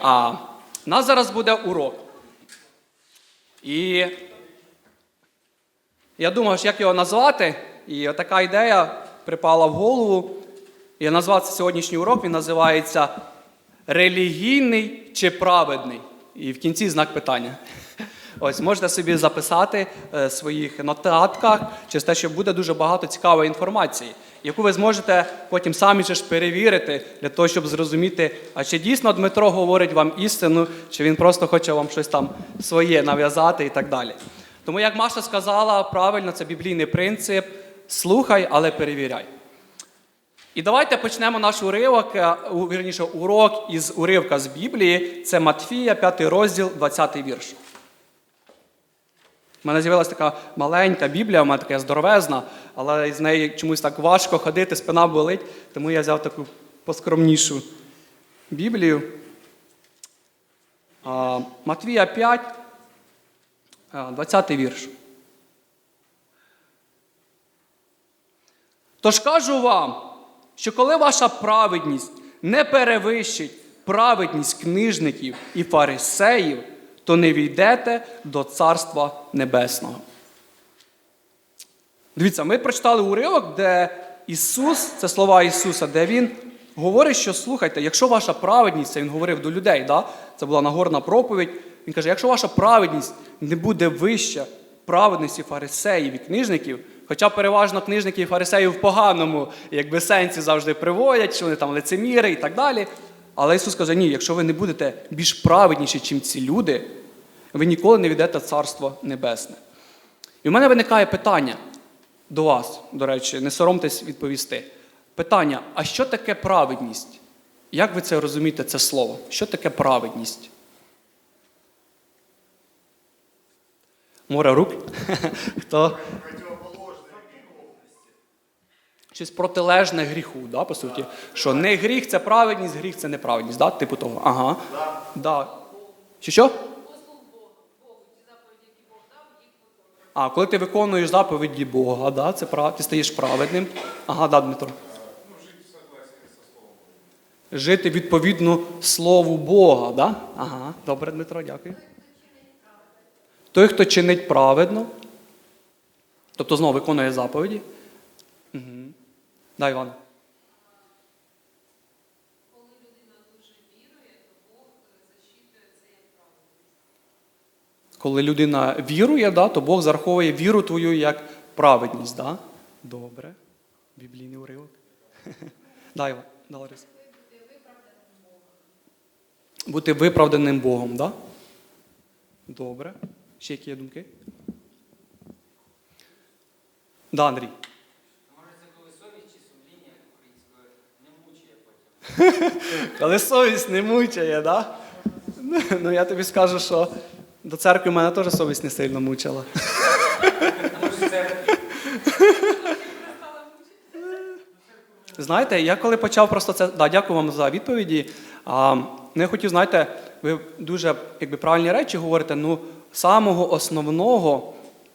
А, у нас зараз буде урок. І я думав, як його назвати, і така ідея припала в голову. І назвав цей сьогоднішній урок, він називається Релігійний чи праведний? І в кінці знак питання. Ось можете собі записати е, в своїх нотатках через те, що буде дуже багато цікавої інформації, яку ви зможете потім самі ж перевірити для того, щоб зрозуміти, а чи дійсно Дмитро говорить вам істину, чи він просто хоче вам щось там своє нав'язати і так далі. Тому, як Маша сказала, правильно, це біблійний принцип: слухай, але перевіряй. І давайте почнемо наш уривок, е, вірніше, урок із уривка з Біблії. Це Матфія, 5 розділ, 20 вірш. У мене з'явилася така маленька Біблія, у мене така здоровезна, але з неї чомусь так важко ходити, спина болить, тому я взяв таку поскромнішу Біблію. Матвія 5, 20 вірш. Тож кажу вам, що коли ваша праведність не перевищить праведність книжників і фарисеїв, то не війдете до Царства Небесного. Дивіться, ми прочитали уривок, де Ісус, це слова Ісуса, де Він говорить, що слухайте, якщо ваша праведність, це Він говорив до людей, да? це була Нагорна проповідь. Він каже, якщо ваша праведність не буде вища праведності фарисеїв і книжників, хоча переважно книжники і фарисеїв в поганому, якби сенсі завжди приводять, що вони там лицеміри і так далі. Але Ісус каже, ні, якщо ви не будете більш праведніші, ніж ці люди, ви ніколи не війдете в Царство Небесне. І в мене виникає питання до вас, до речі, не соромтесь відповісти. Питання: а що таке праведність? Як ви це розумієте, це слово? Що таке праведність? Море рук? Хто? Щось протилежне гріху, да, по суті. Що не гріх це праведність, гріх це неправедність. Да? Типу того. Ага. Да. Що що? А, коли ти виконуєш заповіді Бога, да, це прав... ти стаєш праведним. Ага, да, Дмитро. Жити відповідно Слову Бога, да? Ага, добре, Дмитро, дякую. Той, хто чинить праведно, тобто знову виконує заповіді. Угу. Да, Іван. Коли людина вірує, да, то Бог зараховує віру твою як праведність. Да? Добре. Біблійний уривок. Да, Іван. Да, Лариса. Бути виправданим Богом, да? Добре. Ще які є думки? Да, Андрій. Може, це коли совість чи сумління українською не Коли совість не мучає, да? Ну, я тобі скажу, що до церкви мене теж совість не сильно мучила. Знаєте, я коли почав просто це. Да, дякую вам за відповіді. А, ну, хотів, знаєте, ви дуже якби, правильні речі говорите. Ну, самого основного,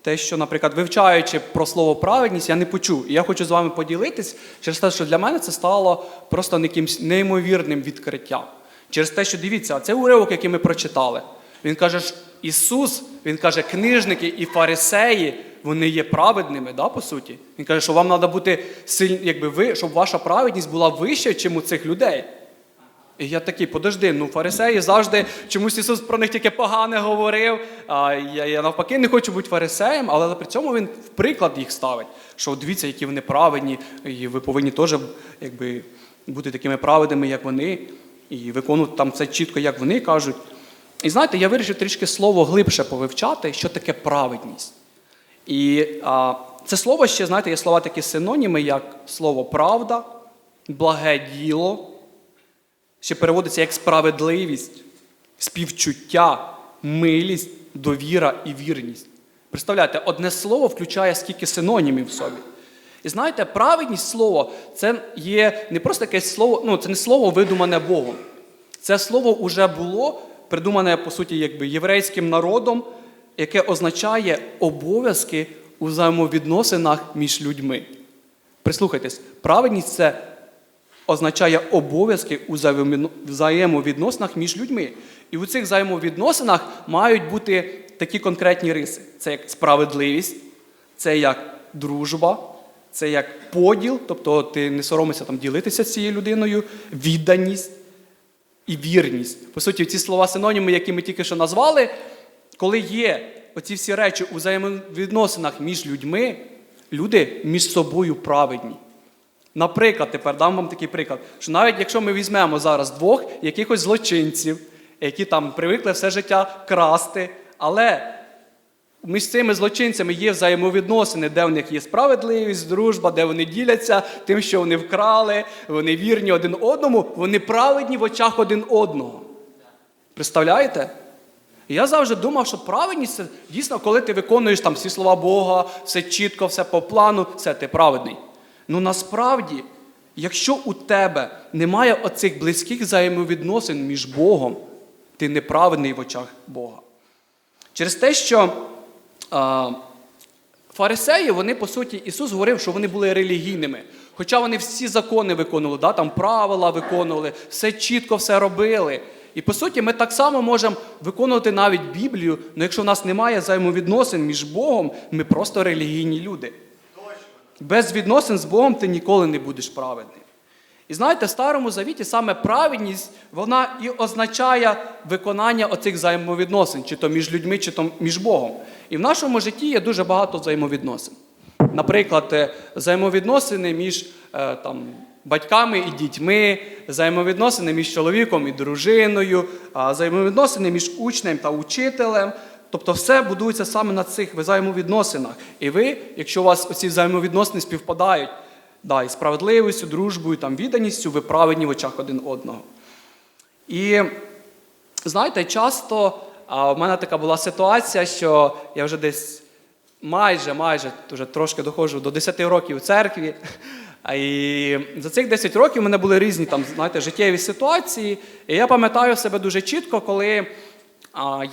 те, що, наприклад, вивчаючи про слово праведність, я не почув. І я хочу з вами поділитись через те, що для мене це стало просто якимсь неймовірним відкриттям. Через те, що дивіться, це уривок, який ми прочитали. Він каже, що Ісус, він каже, книжники і фарисеї, вони є праведними, да, по суті. Він каже, що вам треба бути сильні, якби ви, щоб ваша праведність була вища, ніж у цих людей. І я такий, подожди, ну фарисеї завжди чомусь Ісус про них тільки погане говорив. А я, я навпаки не хочу бути фарисеєм, але при цьому він в приклад їх ставить. Що дивіться, які вони праведні, і ви повинні теж якби, бути такими праведними, як вони, і виконувати там це чітко, як вони кажуть. І знаєте, я вирішив трішки слово глибше повивчати, що таке праведність. І а, це слово ще, знаєте, є слова такі синоніми, як слово правда, благе діло, ще переводиться як справедливість, співчуття, милість, довіра і вірність. Представляєте, одне слово включає скільки синонімів в собі. І знаєте, праведність слово це є не просто якесь слово, ну це не слово видумане Богом. Це слово вже було придумане, по суті, якби єврейським народом, яке означає обов'язки у взаємовідносинах між людьми. Прислухайтесь, праведність це означає обов'язки у взаємовідносинах між людьми. І у цих взаємовідносинах мають бути такі конкретні риси: це як справедливість, це як дружба, це як поділ, тобто ти не соромишся там ділитися з цією людиною, відданість і вірність. По суті, ці слова синоніми, які ми тільки що назвали, коли є оці всі речі у взаємовідносинах між людьми, люди між собою праведні. Наприклад, тепер дам вам такий приклад, що навіть якщо ми візьмемо зараз двох якихось злочинців, які там привикли все життя красти, але між цими злочинцями є взаємовідносини, де в них є справедливість, дружба, де вони діляться тим, що вони вкрали, вони вірні один одному, вони праведні в очах один одного. Представляєте? Я завжди думав, що праведність це дійсно, коли ти виконуєш там всі слова Бога, все чітко, все по плану, все ти праведний. Ну насправді, якщо у тебе немає оцих близьких взаємовідносин між Богом, ти неправедний в очах Бога. Через те, що а, фарисеї, вони, по суті, Ісус говорив, що вони були релігійними. Хоча вони всі закони виконували, да, там правила виконували, все чітко все робили. І по суті, ми так само можемо виконувати навіть Біблію, але якщо в нас немає взаємовідносин між Богом, ми просто релігійні люди. Без відносин з Богом ти ніколи не будеш праведним. І знаєте, в Старому Завіті саме праведність, вона і означає виконання оцих взаємовідносин, чи то між людьми, чи то між Богом. І в нашому житті є дуже багато взаємовідносин. Наприклад, е, взаємовідносини між е, там, батьками і дітьми, взаємовідносини між чоловіком і дружиною, взаємовідносини між учнем та учителем. Тобто все будується саме на цих взаємовідносинах. І ви, якщо у вас оці взаємовідносини співпадають, да, і справедливістю, дружбою, там, відданістю, ви праведні в очах один одного. І знаєте, часто а, в мене така була ситуація, що я вже десь майже, майже вже трошки доходжу до 10 років у церкві. І за цих 10 років у мене були різні там, знаєте, життєві ситуації. І я пам'ятаю себе дуже чітко, коли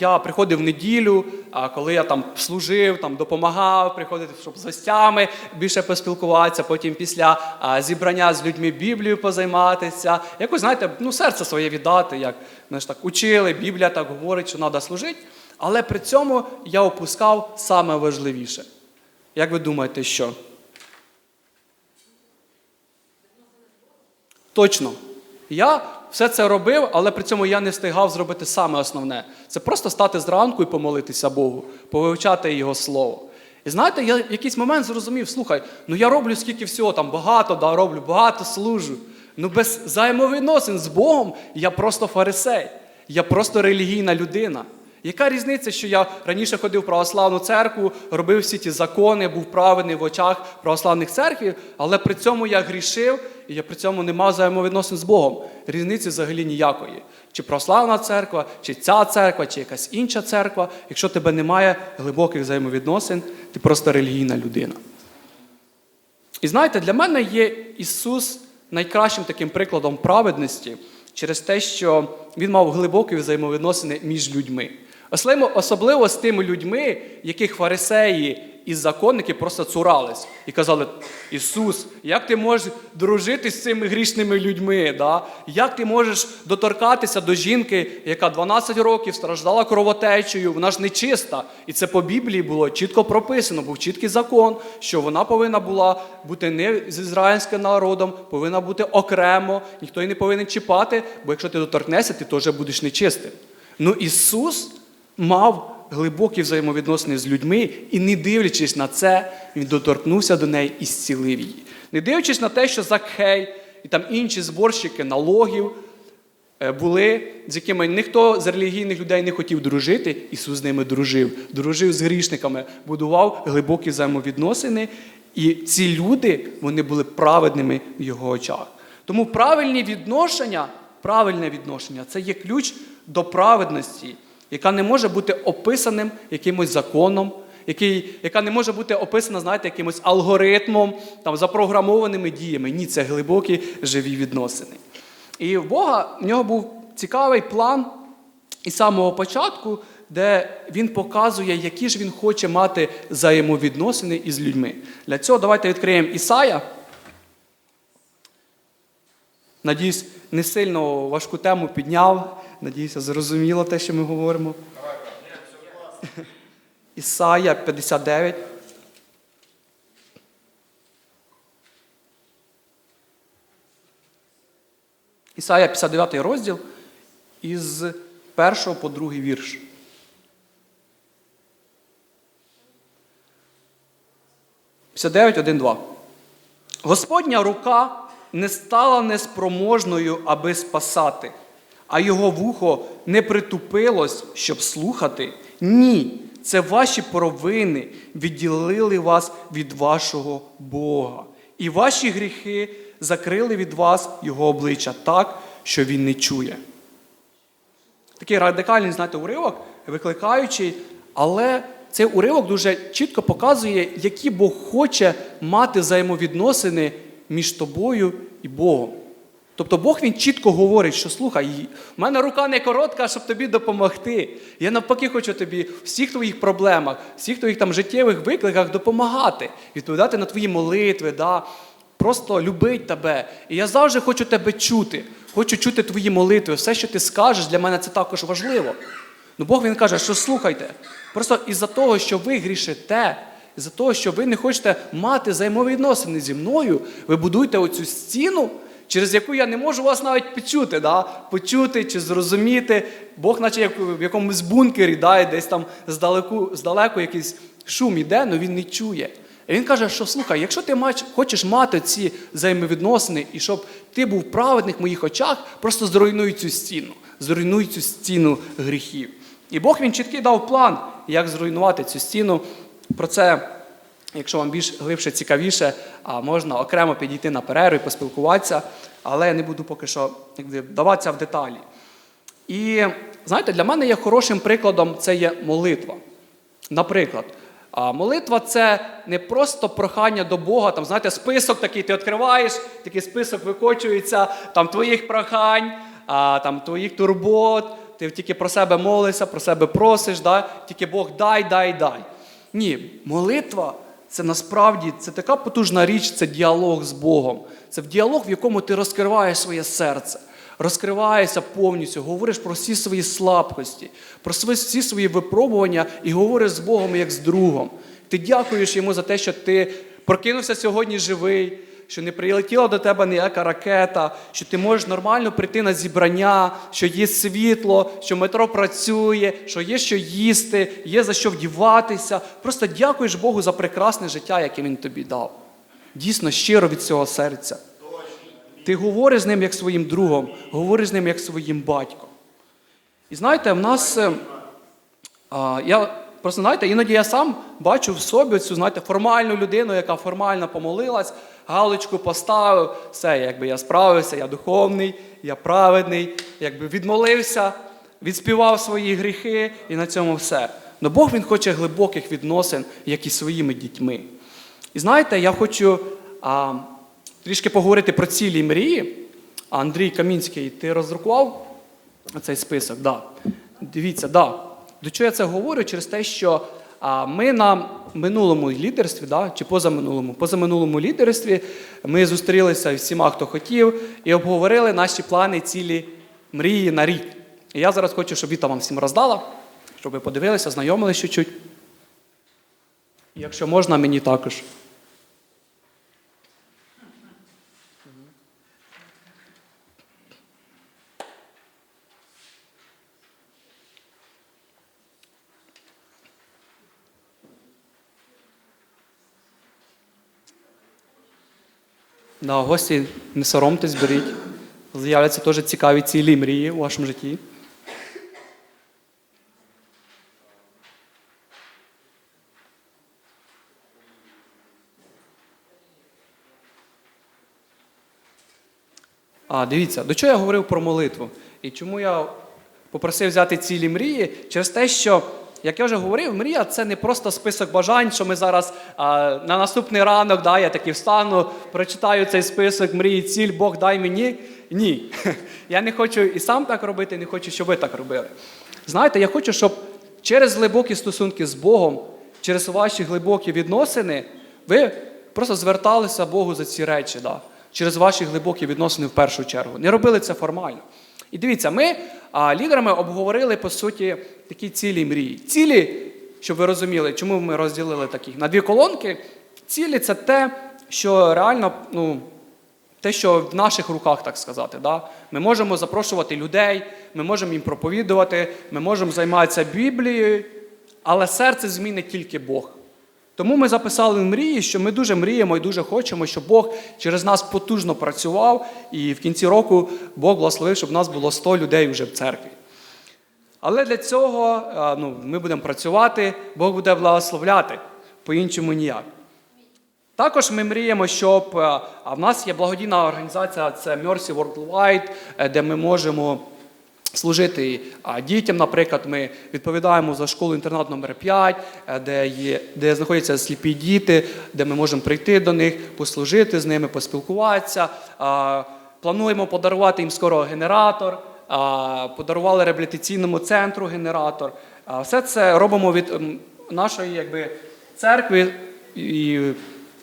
я приходив в неділю, коли я там служив, там, допомагав, приходити, щоб з гостями більше поспілкуватися, потім після зібрання з людьми Біблією позайматися. Якось, знаєте, ну, серце своє віддати, як знаєш, так, учили, Біблія так говорить, що треба служити. Але при цьому я опускав саме важливіше. Як ви думаєте, що? Точно. Я все це робив, але при цьому я не встигав зробити саме основне. Це просто стати зранку і помолитися Богу, повивчати Його слово. І знаєте, я в якийсь момент зрозумів, слухай, ну я роблю скільки всього, там багато да, роблю, багато служу. Ну без взаємовідносин з Богом я просто фарисей, я просто релігійна людина. Яка різниця, що я раніше ходив в православну церкву, робив всі ті закони, був праведний в очах православних церквів, але при цьому я грішив, і я при цьому не мав взаємовідносин з Богом. Різниці взагалі ніякої. Чи православна церква, чи ця церква, чи якась інша церква. Якщо тебе немає глибоких взаємовідносин, ти просто релігійна людина. І знаєте, для мене є Ісус найкращим таким прикладом праведності через те, що Він мав глибокі взаємовідносини між людьми. Особливо- з тими людьми, яких фарисеї і законники просто цурались і казали: Ісус, як ти можеш дружити з цими грішними людьми? Да? Як ти можеш доторкатися до жінки, яка 12 років страждала кровотечею, вона ж нечиста. І це по Біблії було чітко прописано, був чіткий закон, що вона повинна була бути не з ізраїльським народом, повинна бути окремо, ніхто її не повинен чіпати, бо якщо ти доторкнешся, ти теж будеш нечистим. Ну Ісус мав глибокі взаємовідносини з людьми, і не дивлячись на це, він доторкнувся до неї і зцілив її. Не дивлячись на те, що Закхей і там інші зборщики налогів е, були, з якими ніхто з релігійних людей не хотів дружити, Ісус з ними дружив, дружив з грішниками, будував глибокі взаємовідносини, і ці люди вони були праведними в його очах. Тому правильні відношення, правильне відношення це є ключ до праведності, яка не може бути описаним якимось законом, який, яка не може бути описана, знаєте, якимось алгоритмом, там, запрограмованими діями. Ні, це глибокі живі відносини. І в Бога в нього був цікавий план із самого початку, де він показує, які ж він хоче мати взаємовідносини із людьми. Для цього давайте відкриємо Ісая. Надіюсь, не сильно важку тему підняв. Надіюся, зрозуміло те, що ми говоримо. Ісая 59. Ісая 59 розділ із 1 по 2 вірш. П'ятдесят 1.2. Господня рука не стала неспроможною, аби спасати, а його вухо не притупилось, щоб слухати. Ні, це ваші провини відділили вас від вашого Бога. І ваші гріхи закрили від вас його обличчя так, що він не чує. Такий радикальний, знаєте, уривок, викликаючий, але цей уривок дуже чітко показує, які Бог хоче мати взаємовідносини між тобою і Богом. Тобто Бог він чітко говорить, що слухай, в мене рука не коротка, щоб тобі допомогти. Я навпаки хочу тобі в всіх твоїх проблемах, всіх твоїх там життєвих викликах допомагати, відповідати на твої молитви, да? просто любить тебе. І я завжди хочу тебе чути. Хочу чути твої молитви. Все, що ти скажеш, для мене це також важливо. Ну Бог він каже, що слухайте, просто із-за того, що ви грішите, із-за того, що ви не хочете мати взаємовідносини зі мною, ви будуєте оцю стіну, через яку я не можу вас навіть почути, да? почути чи зрозуміти. Бог, наче як в якомусь бункері, да? і десь там здалеку, здалеку якийсь шум іде, але він не чує. І він каже, що слухай, якщо ти мач- хочеш мати ці взаємовідносини, і щоб ти був праведник в моїх очах, просто зруйнуй цю стіну, зруйнуй цю стіну гріхів. І Бог він чіткий дав план, як зруйнувати цю стіну. Про це, якщо вам більш глибше цікавіше, можна окремо підійти на перерву і поспілкуватися, але я не буду поки що якби, вдаватися в деталі. І знаєте, для мене є хорошим прикладом це є молитва. Наприклад, молитва це не просто прохання до Бога, там, знаєте, список такий ти відкриваєш, такий список викочується, там твоїх прохань, там, твоїх турбот, ти тільки про себе молишся, про себе просиш, да? тільки Бог дай, дай, дай. Ні, молитва це насправді це така потужна річ, це діалог з Богом. Це діалог, в якому ти розкриваєш своє серце розкриваєшся повністю, говориш про всі свої слабкості, про всі свої випробування і говориш з Богом як з другом. Ти дякуєш йому за те, що ти прокинувся сьогодні живий, що не прилетіла до тебе ніяка ракета, що ти можеш нормально прийти на зібрання, що є світло, що метро працює, що є що їсти, є за що вдіватися. Просто дякуєш Богу за прекрасне життя, яке Він тобі дав. Дійсно, щиро від цього серця. Ти говориш з ним як своїм другом, говориш з ним як своїм батьком. І знаєте, в нас. е, А, я просто знаєте, іноді я сам бачу в собі цю знаєте, формальну людину, яка формально помолилась, галочку поставив, все, якби я справився, я духовний, я праведний, якби відмолився, відспівав свої гріхи і на цьому все. Но Бог Він хоче глибоких відносин, як і своїми дітьми. І знаєте, я хочу а, трішки поговорити про цілі мрії. Андрій Камінський, ти роздрукував цей список? Да. Дивіться, да. До чого я це говорю? Через те, що а, ми на минулому лідерстві, да, чи позаминулому, позаминулому лідерстві ми зустрілися всіма, хто хотів, і обговорили наші плани, цілі мрії на рік. І я зараз хочу, щоб Віта вам всім роздала, щоб ви подивилися, знайомилися чуть-чуть. Якщо можна, мені також. Да, гості, не соромтесь, беріть. З'являться теж цікаві цілі мрії у вашому житті. А, дивіться, до чого я говорив про молитву? І чому я попросив взяти цілі мрії? Через те, що, як я вже говорив, мрія це не просто список бажань, що ми зараз а, на наступний ранок, да, я таки встану, прочитаю цей список мрії, ціль, Бог дай мені. Ні. Я не хочу і сам так робити, не хочу, щоб ви так робили. Знаєте, я хочу, щоб через глибокі стосунки з Богом, через ваші глибокі відносини, ви просто зверталися Богу за ці речі. Да. через ваші глибокі відносини в першу чергу. Не робили це формально. І дивіться, ми а, лідерами обговорили по суті такі цілі мрії. Цілі, щоб ви розуміли, чому ми розділили такі на дві колонки. Цілі це те, що реально, ну, те, що в наших руках, так сказати. Да? Ми можемо запрошувати людей, ми можемо їм проповідувати, ми можемо займатися Біблією, але серце змінить тільки Бог. Тому ми записали мрії, що ми дуже мріємо і дуже хочемо, щоб Бог через нас потужно працював, і в кінці року Бог благословив, щоб в нас було 100 людей вже в церкві. Але для цього е, ну, ми будемо працювати, Бог буде благословляти, по-іншому ніяк. Також ми мріємо, щоб е, а в нас є благодійна організація, це Mercy Worldwide, е, де ми можемо служити дітям. Наприклад, ми відповідаємо за школу інтернат номер 5, е, де, є, де знаходяться сліпі діти, де ми можемо прийти до них, послужити з ними, поспілкуватися. Плануємо подарувати їм скоро генератор, подарували реабілітаційному центру генератор. Все це робимо від нашої якби, церкви і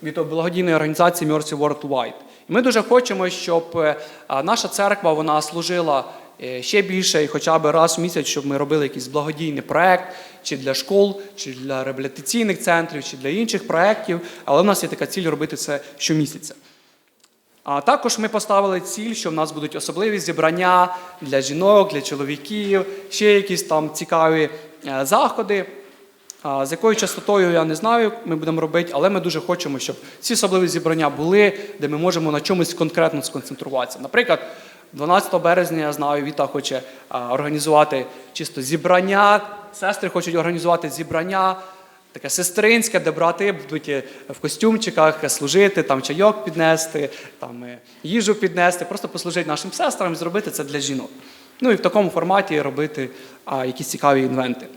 від благодійної організації Mercy Worldwide. І ми дуже хочемо, щоб е, наша церква вона служила е, ще більше і хоча б раз в місяць, щоб ми робили якийсь благодійний проект чи для школ, чи для реабілітаційних центрів, чи для інших проєктів. Але в нас є така ціль робити це щомісяця. А також ми поставили ціль, що в нас будуть особливі зібрання для жінок, для чоловіків, ще якісь там цікаві е, заходи. З якою частотою я не знаю, ми будемо робити, але ми дуже хочемо, щоб ці особливі зібрання були, де ми можемо на чомусь конкретно сконцентруватися. Наприклад, 12 березня я знаю, Віта хоче організувати чисто зібрання, сестри хочуть організувати зібрання. Таке сестринське, де брати будуть е, в костюмчиках служити, там чайок піднести, там е, їжу піднести, просто послужити нашим сестрам і зробити це для жінок. Ну і в такому форматі робити а, якісь цікаві інвенти.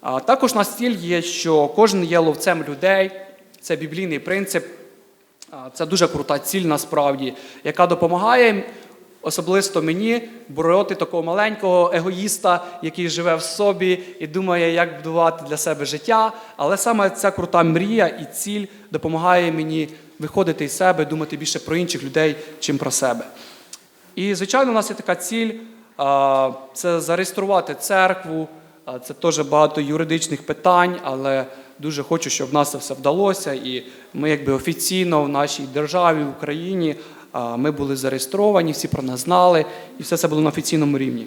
А також у нас ціль є, що кожен є ловцем людей. Це біблійний принцип. А, Це дуже крута ціль насправді, яка допомагає особисто мені бороти такого маленького егоїста, який живе в собі і думає, як будувати для себе життя. Але саме ця крута мрія і ціль допомагає мені виходити із себе, думати більше про інших людей, чим про себе. І, звичайно, у нас є така ціль це зареєструвати церкву. Це теж багато юридичних питань, але дуже хочу, щоб в нас це все вдалося. І ми, якби офіційно в нашій державі, в Україні, ми були зареєстровані, всі про нас знали, і все це було на офіційному рівні.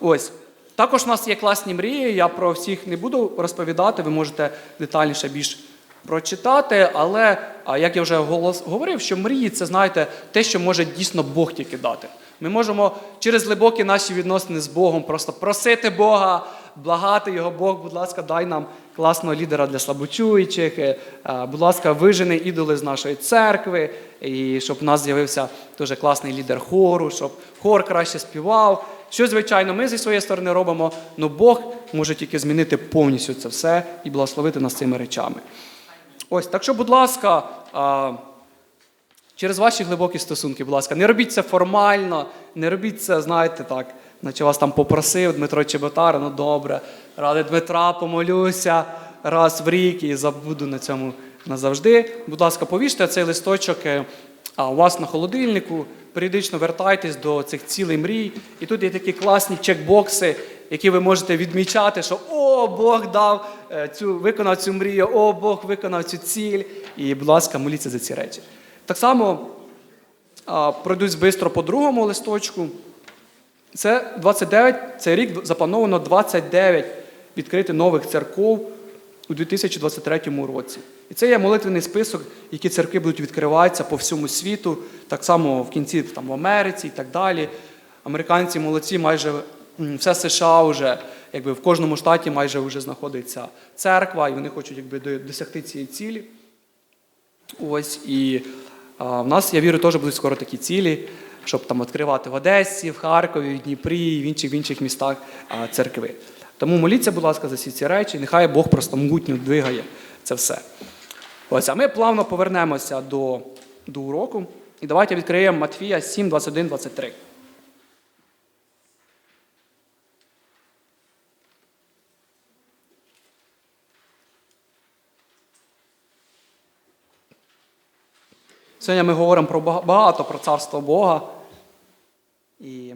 Ось. Також у нас є класні мрії. Я про всіх не буду розповідати, ви можете детальніше більш прочитати. Але як я вже голос говорив, що мрії це знаєте те, що може дійсно Бог тільки дати. Ми можемо через глибокі наші відносини з Богом просто просити Бога, благати його, Бог, будь ласка, дай нам класного лідера для слабочуючих. е, Будь ласка, вижени ідоли з нашої церкви, і щоб в нас з'явився дуже класний лідер хору, щоб хор краще співав. Що, звичайно, ми зі своєї сторони робимо, але Бог може тільки змінити повністю це все і благословити нас цими речами. Ось, так що, будь ласка, через ваші глибокі стосунки, будь ласка, не робіть це формально, не робіть це, знаєте, так, наче вас там попросив Дмитро Чеботар, ну добре, ради Дмитра помолюся раз в рік і забуду на цьому назавжди. Будь ласка, повіжте цей листочок е, у вас на холодильнику, періодично вертайтесь до цих цілей мрій. І тут є такі класні чекбокси, які ви можете відмічати, що о, Бог дав е, цю, виконав цю мрію, о, Бог виконав цю ціль. І, будь ласка, моліться за ці речі. Так само пройдусь швидко по другому листочку. Це 29, цей рік заплановано 29 відкрити нових церков у 2023 році. І це є молитвений список, які церкви будуть відкриватися по всьому світу, так само в кінці там, в Америці і так далі. Американці молодці, майже все США вже, якби в кожному штаті майже вже знаходиться церква, і вони хочуть якби, досягти цієї цілі. Ось і а, в нас, я вірю, теж будуть скоро такі цілі, щоб там відкривати в Одесі, в Харкові, в Дніпрі, в інших в інших містах а, церкви. Тому моліться, будь ласка, за всі ці речі, нехай Бог просто могутньо двигає це все. Ось, а ми плавно повернемося до, до уроку. І давайте відкриємо Матфія 7, 21, 23. Сьогодні ми говоримо про багато про царство Бога. І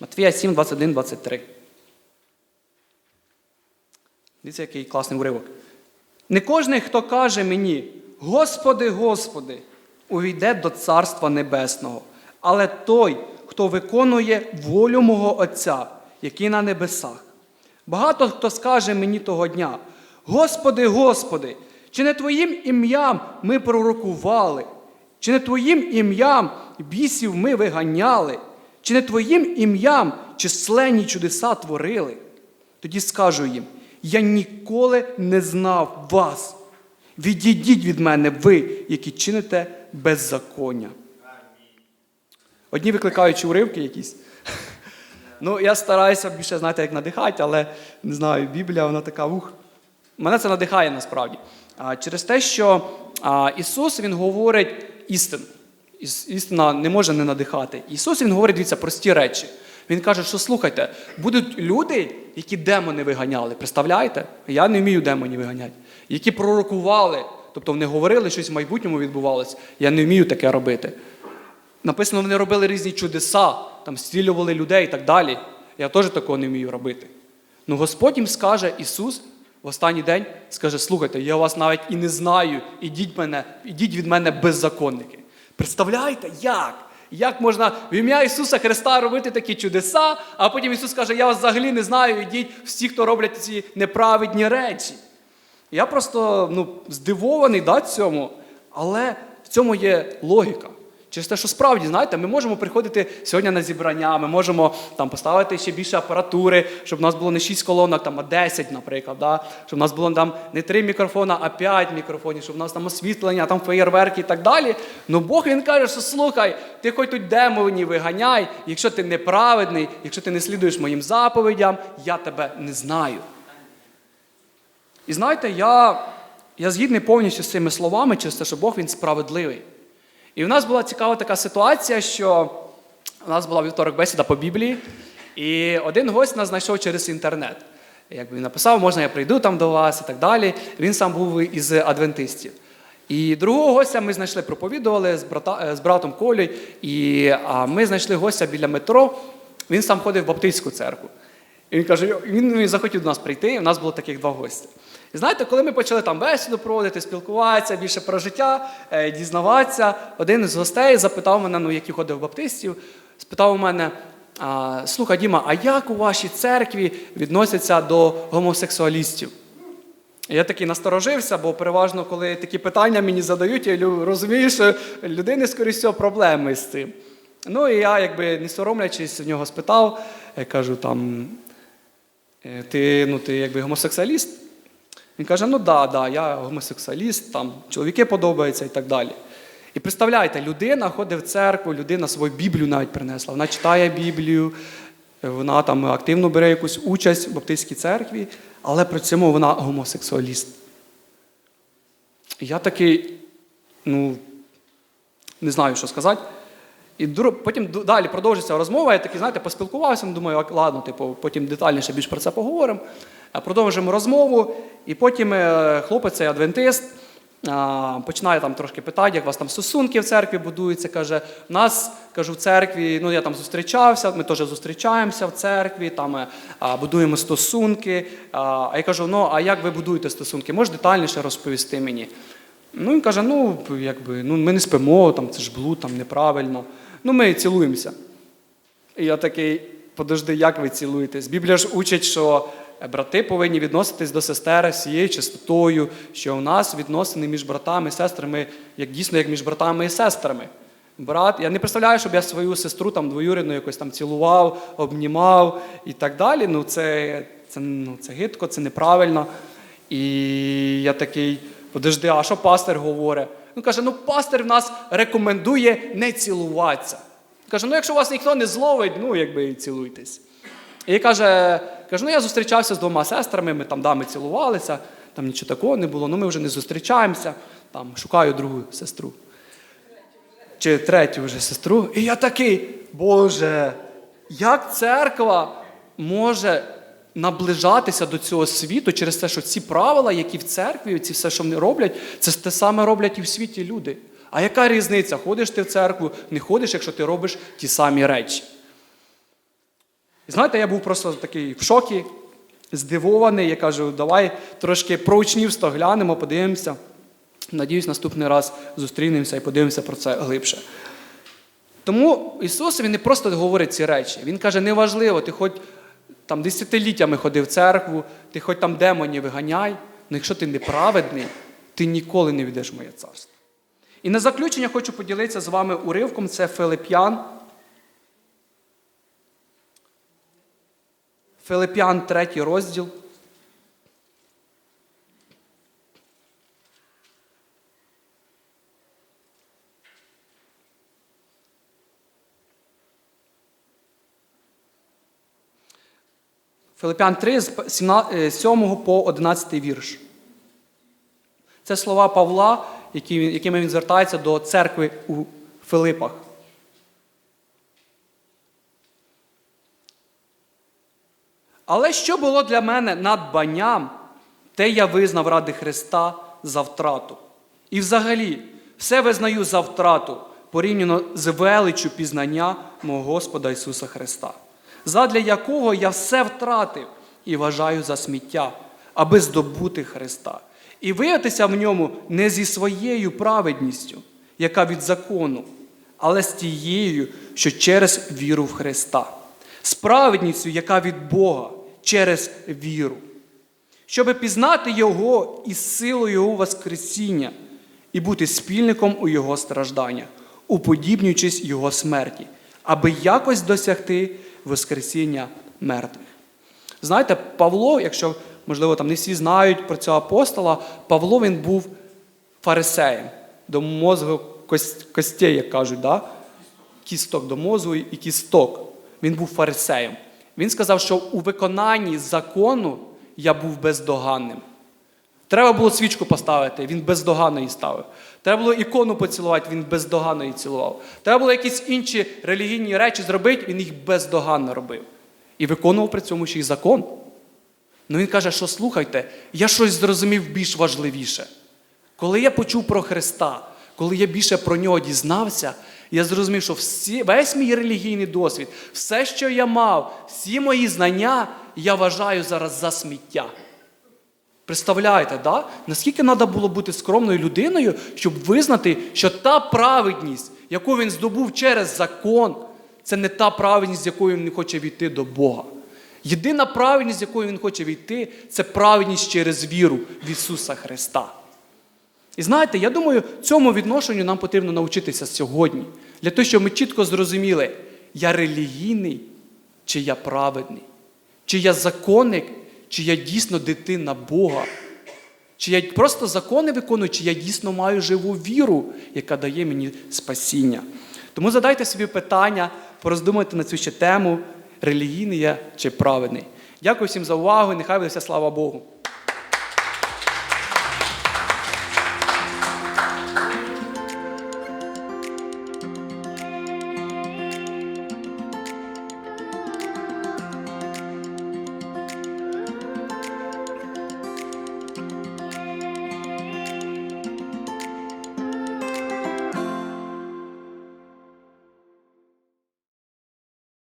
Матвія 7, 21, 23. Дивіться, який класний уривок. Не кожен, хто каже мені, Господи, Господи, увійде до Царства Небесного, але той, хто виконує волю мого Отця, який на небесах. Багато хто скаже мені того дня: Господи, Господи, чи не Твоїм ім'ям ми пророкували, чи не Твоїм ім'ям бісів ми виганяли, чи не Твоїм ім'ям численні чудеса творили? Тоді скажу їм: я ніколи не знав вас. Відійдіть від мене, ви, які чините беззаконня. Одні викликаючи уривки якісь. Ну, я стараюся більше, знаєте, як надихати, але не знаю, Біблія, вона така ух. Мене це надихає насправді. А, через те, що а, Ісус Він говорить істину. Іс- Істина не може не надихати. Ісус Він говорить, дивіться, прості речі. Він каже, що слухайте, будуть люди, які демони виганяли. Представляєте? Я не вмію демонів виганяти. Які пророкували, тобто вони говорили, щось в майбутньому відбувалося. Я не вмію таке робити. Написано, вони робили різні чудеса, там зцілювали людей і так далі. Я теж такого не вмію робити. Ну Господь їм скаже, Ісус в останній день скаже: слухайте, я вас навіть і не знаю, ідіть, мене, ідіть від мене беззаконники. Представляєте, як? Як можна в ім'я Ісуса Христа робити такі чудеса, а потім Ісус каже, я вас взагалі не знаю, ідіть всі, хто роблять ці неправедні речі. Я просто ну, здивований да, цьому, але в цьому є логіка. Через те, що справді, знаєте, ми можемо приходити сьогодні на зібрання, ми можемо там поставити ще більше апаратури, щоб у нас було не 6 колонок, там, а 10, наприклад, да? щоб у нас було там не 3 мікрофона, а 5 мікрофонів, щоб у нас там освітлення, там феєрверки і так далі. Ну Бог він каже, що слухай, ти хоч тут демонів виганяй, якщо ти неправедний, якщо ти не слідуєш моїм заповідям, я тебе не знаю. І знаєте, я, я згідний повністю з цими словами, через те, що Бог він справедливий. І в нас була цікава така ситуація, що у нас була вівторок бесіда по Біблії, і один гость нас знайшов через інтернет. Якби він написав, можна я прийду там до вас і так далі. Він сам був із адвентистів. І другого гостя ми знайшли, проповідували з, брата, е, з братом Колею, і а, ми знайшли гостя біля метро. Він сам ходив в Баптистську церкву. І він каже, він захотів до нас прийти, і в нас було таких два гості. Знаєте, коли ми почали там бесіду проводити, спілкуватися більше про життя, е, дізнаватися, один з гостей запитав мене, ну, який ходив баптистів, спитав у мене: слухай, Діма, а як у вашій церкві відносяться до гомосексуалістів? Я такий насторожився, бо переважно, коли такі питання мені задають, я розумію, що людини, скоріш всього, проблеми з цим. Ну і я, якби не соромлячись, в нього спитав, я кажу, там, «Е, ти, ну, ти якби гомосексуаліст? Він каже: ну да, да, я гомосексуаліст, там чоловіки подобаються і так далі. І представляєте, людина ходить в церкву, людина свою Біблію навіть принесла. Вона читає Біблію, вона там активно бере якусь участь в Баптистській церкві, але при цьому вона гомосексуаліст. І я такий, ну, не знаю, що сказати. І потім далі продовжиться розмова. Я такий, знаєте, поспілкувався, ну, думаю, ладно, типу, потім детальніше більш про це поговоримо. А Продовжимо розмову, і потім е, хлопець, адвентист, починає там трошки питати, як у вас там стосунки в церкві будуються. Каже, в нас, кажу, в церкві, ну я там зустрічався, ми теж зустрічаємося в церкві, там е, будуємо стосунки. А я кажу, ну а як ви будуєте стосунки? Можеш детальніше розповісти мені? Ну, він каже, ну, якби, ну, ми не спимо, там, це ж блуд, там неправильно. Ну, ми цілуємося. І я такий, подожди, як ви цілуєтесь? Біблія ж учить, що брати повинні відноситись до сестер з цією чистотою, що у нас відносини між братами і сестрами, як дійсно, як між братами і сестрами. Брат, я не представляю, щоб я свою сестру там двоюрідну якось там цілував, обнімав і так далі. Ну, це, це, ну, це гидко, це неправильно. І я такий, подожди, а що пастир говорить? Він каже, ну пастир в нас рекомендує не цілуватися. Каже, ну якщо вас ніхто не зловить, ну якби цілуйтесь. І каже, каже, ну я зустрічався з двома сестрами, ми там да, ми цілувалися, там нічого такого не було, ну ми вже не зустрічаємося, там шукаю другу сестру. Чи третю вже сестру. І я такий, Боже, як церква може наближатися до цього світу через те, що ці правила, які в церкві, ці все, що вони роблять, це те саме роблять і в світі люди. А яка різниця? Ходиш ти в церкву, не ходиш, якщо ти робиш ті самі речі. І знаєте, я був просто такий в шокі, здивований. Я кажу, давай трошки про учнівство глянемо, подивимося. Надіюсь, наступний раз зустрінемося і подивимося про це глибше. Тому Ісус Він не просто говорить ці речі. Він каже, неважливо, ти хоч там десятиліттями ходив в церкву, ти хоч там демонів виганяй, але якщо ти неправедний, ти ніколи не війдеш в моє царство. І на заключення хочу поділитися з вами уривком, це Филип'ян. Филип'ян, третій розділ. Филип'ян 3, з 7 по 11 вірш. Це слова Павла, якими він звертається до церкви у Филипах. Але що було для мене надбанням, те я визнав ради Христа за втрату. І взагалі, все визнаю за втрату порівняно з величчю пізнання мого Господа Ісуса Христа, задля якого я все втратив і вважаю за сміття, аби здобути Христа, і виявитися в ньому не зі своєю праведністю, яка від закону, але з тією, що через віру в Христа, з яка від Бога через віру, щоби пізнати Його і силу Його Воскресіння і бути спільником у Його стражданнях, уподібнюючись Його смерті, аби якось досягти Воскресіння мертвих. Знаєте, Павло, якщо, можливо, там не всі знають про цього апостола, Павло він був фарисеєм до мозку кос- костей, як кажуть, да? кісток до мозку і кісток. Він був фарисеєм. Він сказав, що у виконанні закону я був бездоганним. Треба було свічку поставити, він бездоганно її ставив. Треба було ікону поцілувати, він бездоганно її цілував. Треба було якісь інші релігійні речі зробити, він їх бездоганно робив. І виконував при цьому ще й закон. Ну він каже, що слухайте, я щось зрозумів більш важливіше. Коли я почув про Христа, коли я більше про нього дізнався, я зрозумів, що всі, весь мій релігійний досвід, все, що я мав, всі мої знання, я вважаю зараз за сміття. Представляєте, да? наскільки треба було бути скромною людиною, щоб визнати, що та праведність, яку він здобув через закон, це не та праведність, з якою він хоче війти до Бога. Єдина праведність, з якою він хоче війти, це праведність через віру в Ісуса Христа. І знаєте, я думаю, цьому відношенню нам потрібно навчитися сьогодні, для того, щоб ми чітко зрозуміли, я релігійний чи я праведний, чи я законник, чи я дійсно дитина Бога, чи я просто закони виконую, чи я дійсно маю живу віру, яка дає мені спасіння. Тому задайте собі питання, пороздумайте на цю ще тему, релігійний я чи праведний. Дякую всім за увагу, і нехай буде вся слава Богу.